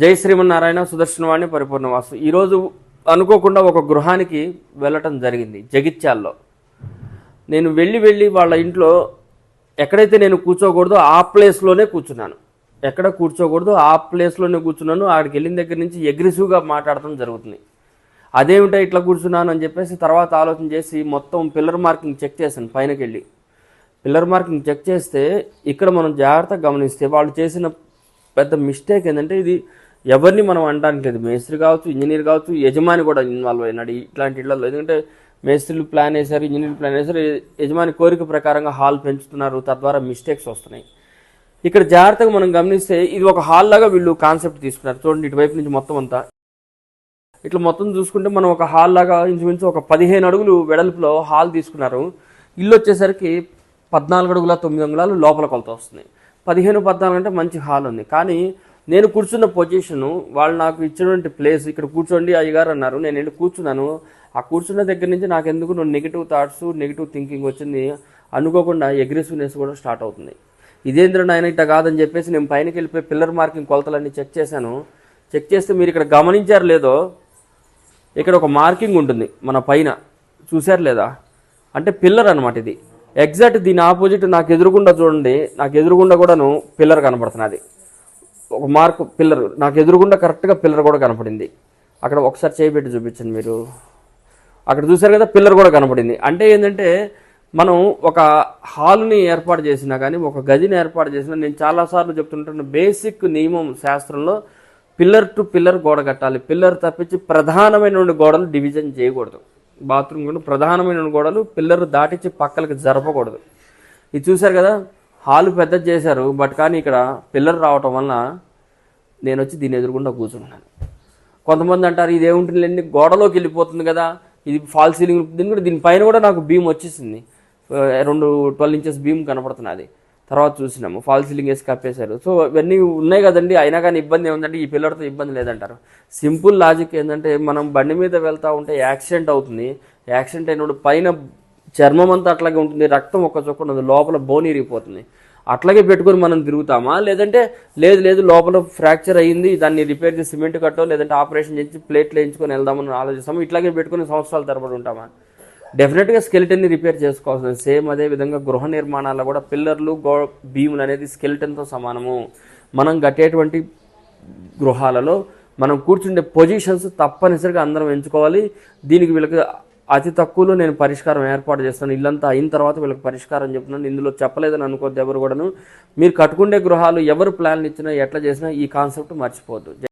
జై శ్రీమన్నారాయణ సుదర్శనవాణి పరిపూర్ణవాసు. ఈరోజు అనుకోకుండా ఒక గృహానికి వెళ్ళటం జరిగింది జగిత్యాల్లో. నేను వెళ్ళి వెళ్ళి వాళ్ళ ఇంట్లో ఎక్కడైతే నేను కూర్చోకూడదో ఆ ప్లేస్లోనే కూర్చున్నాను. ఎక్కడ కూర్చోకూడదో ఆ ప్లేస్లోనే కూర్చున్నాను. అక్కడికి వెళ్ళిన దగ్గర నుంచి అగ్రెసివ్గా మాట్లాడటం జరుగుతుంది. అదేమిటో ఇట్లా కూర్చున్నాను అని చెప్పేసి తర్వాత ఆలోచన చేసి మొత్తం పిల్లర్ మార్కింగ్ చెక్ చేశాను పైనకెళ్ళి. పిల్లర్ మార్కింగ్ చెక్ చేస్తే ఇక్కడ మనం జాగ్రత్తగా గమనిస్తే వాళ్ళు చేసిన పెద్ద మిస్టేక్ ఏంటంటే ఇది ఎవరిని మనం అనడానికి లేదు. మేస్త్రి కావచ్చు ఇంజనీర్ కావచ్చు యజమాని కూడా ఇన్వాల్వ్ అయినాడు ఇట్లాంటి ఇళ్ళలో. ఎందుకంటే మేస్త్రులు ప్లాన్ వేశారు ఇంజనీర్ ప్లాన్ వేశారు యజమాని కోరిక ప్రకారంగా హాల్ పెంచుతున్నారు తద్వారా మిస్టేక్స్ వస్తున్నాయి. ఇక్కడ జాగ్రత్తగా మనం గమనిస్తే ఇది ఒక హాల్ లాగా వీళ్ళు కాన్సెప్ట్ తీసుకున్నారు. చూడండి ఇటువైపు నుంచి మొత్తం అంతా. ఇట్లా మొత్తం చూసుకుంటే మనం ఒక హాల్ లాగా ఇంచుమించు ఒక పదిహేను అడుగులు వెడల్పులో హాల్ తీసుకున్నారు. ఇల్లు వచ్చేసరికి పద్నాలుగు అడుగుల తొమ్మిది అంగుళాలు లోపల కొలత వస్తుంది. పదిహేను పద్నాలుగు అంటే మంచి హాల్ ఉంది. కానీ నేను కూర్చున్న పొజిషను వాళ్ళు నాకు ఇచ్చినటువంటి ప్లేస్ ఇక్కడ కూర్చోండి అయ్యగారు అన్నారు. నేను వెళ్ళి కూర్చున్నాను. ఆ కూర్చున్న దగ్గర నుంచి నాకు ఎందుకు నెగిటివ్ థాట్స్ నెగిటివ్ థింకింగ్ వచ్చింది? అనుకోకుండా అగ్రెసివ్నెస్ కూడా స్టార్ట్ అవుతుంది. ఇదేంద్ర నాయన ఇట్లా కాదని చెప్పేసి నేను పైనకి వెళ్ళిపోయి పిల్లర్ మార్కింగ్ కొలతలన్నీ చెక్ చేశాను. చెక్ చేస్తే మీరు ఇక్కడ గమనించారు లేదో ఇక్కడ ఒక మార్కింగ్ ఉంటుంది మన పైన. చూశారు లేదా? అంటే పిల్లర్ అనమాట ఇది. ఎగ్జాక్ట్ దీని ఆపోజిట్ నాకు ఎదురుగుండా చూడండి నాకు ఎదురుగుండా కూడాను పిల్లర్ కనబడుతున్నది ఒక మార్క్ పిల్లర్ నాకు ఎదురుగుండా కరెక్ట్గా పిల్లర్ కూడా కనపడింది. అక్కడ ఒకసారి చేయబెట్టి చూపించండి మీరు. అక్కడ చూశారు కదా పిల్లర్ కూడా కనపడింది. అంటే ఏంటంటే మనం ఒక హాల్ని ఏర్పాటు చేసినా కానీ ఒక గదిని ఏర్పాటు చేసినా నేను చాలాసార్లు చెప్తుంటాను బేసిక్ నియమం శాస్త్రంలో పిల్లర్ టు పిల్లర్ గోడ కట్టాలి. పిల్లర్ తప్పించి ప్రధానమైన గోడలు డివిజన్ చేయకూడదు. బాత్రూమ్ కూడా ప్రధానమైన గోడలు పిల్లలు దాటించి పక్కలకి జరపకూడదు. ఇది చూశారు కదా? హాలు పెద్ద చేశారు బట్ కానీ ఇక్కడ పిల్లర్ రావటం వలన నేను వచ్చి దీని ఎదురుగుండా కూర్చున్నాను. కొంతమంది అంటారు ఇది ఏముంటుందండి గోడలోకి వెళ్ళిపోతుంది కదా? ఇది ఫాల్ సీలింగ్ దీని కూడా దీనిపైన కూడా నాకు బీమ్ వచ్చేసింది. రెండు ట్వెల్వ్ ఇంచెస్ బీమ్ కనపడుతున్నది. తర్వాత చూసినాము. ఫాల్ సీలింగ్ వేసి కప్పేశారు. సో ఇవన్నీ ఉన్నాయి కదండి. అయినా కానీ ఇబ్బంది ఏముందంటే ఈ పిల్లలతో ఇబ్బంది లేదంటారు. సింపుల్ లాజిక్ ఏంటంటే మనం బండి మీద వెళ్తూ ఉంటే యాక్సిడెంట్ అవుతుంది. యాక్సిడెంట్ అయినప్పుడు పైన చర్మం అంతా అట్లాగే ఉంటుంది. రక్తం ఒక్క చొక్కన లోపల బోన్ ఇరిగిపోతుంది. అట్లాగే పెట్టుకొని మనం తిరుగుతామా? లేదంటే లేదు లేదు లోపల ఫ్రాక్చర్ అయ్యింది దాన్ని రిపేర్ చేసి సిమెంట్ కట్టో లేదంటే ఆపరేషన్ చేసి ప్లేట్లు వేయించుకొని వెళ్దామని ఆలోచిస్తాము? ఇట్లాగే పెట్టుకొని సంవత్సరాల తరబడి ఉంటామా? డెఫినెట్గా స్కెలిటన్ని రిపేర్ చేసుకోవాల్సింది సేమ్ అదే విధంగా గృహ నిర్మాణాల్లో కూడా పిల్లర్లు గో భీములు అనేది స్కెలిటన్తో సమానము. మనం కట్టేటువంటి గృహాలలో మనం కూర్చుండే పొజిషన్స్ తప్పనిసరిగా అందరం ఎంచుకోవాలి. దీనికి వీళ్ళకి అతి తక్కువలో నేను పరిష్కారం ఏర్పాటు చేస్తాను. ఇల్లంతా అయిన తర్వాత వీళ్ళకి పరిష్కారం చెప్తున్నాను. ఇందులో చెప్పలేదని అనుకోద్ది ఎవరు కూడాను. మీరు కట్టుకుండే గృహాలు ఎవరు ప్లాన్లు ఇచ్చినా ఎట్లా చేసినా ఈ కాన్సెప్ట్ మర్చిపోవద్దు.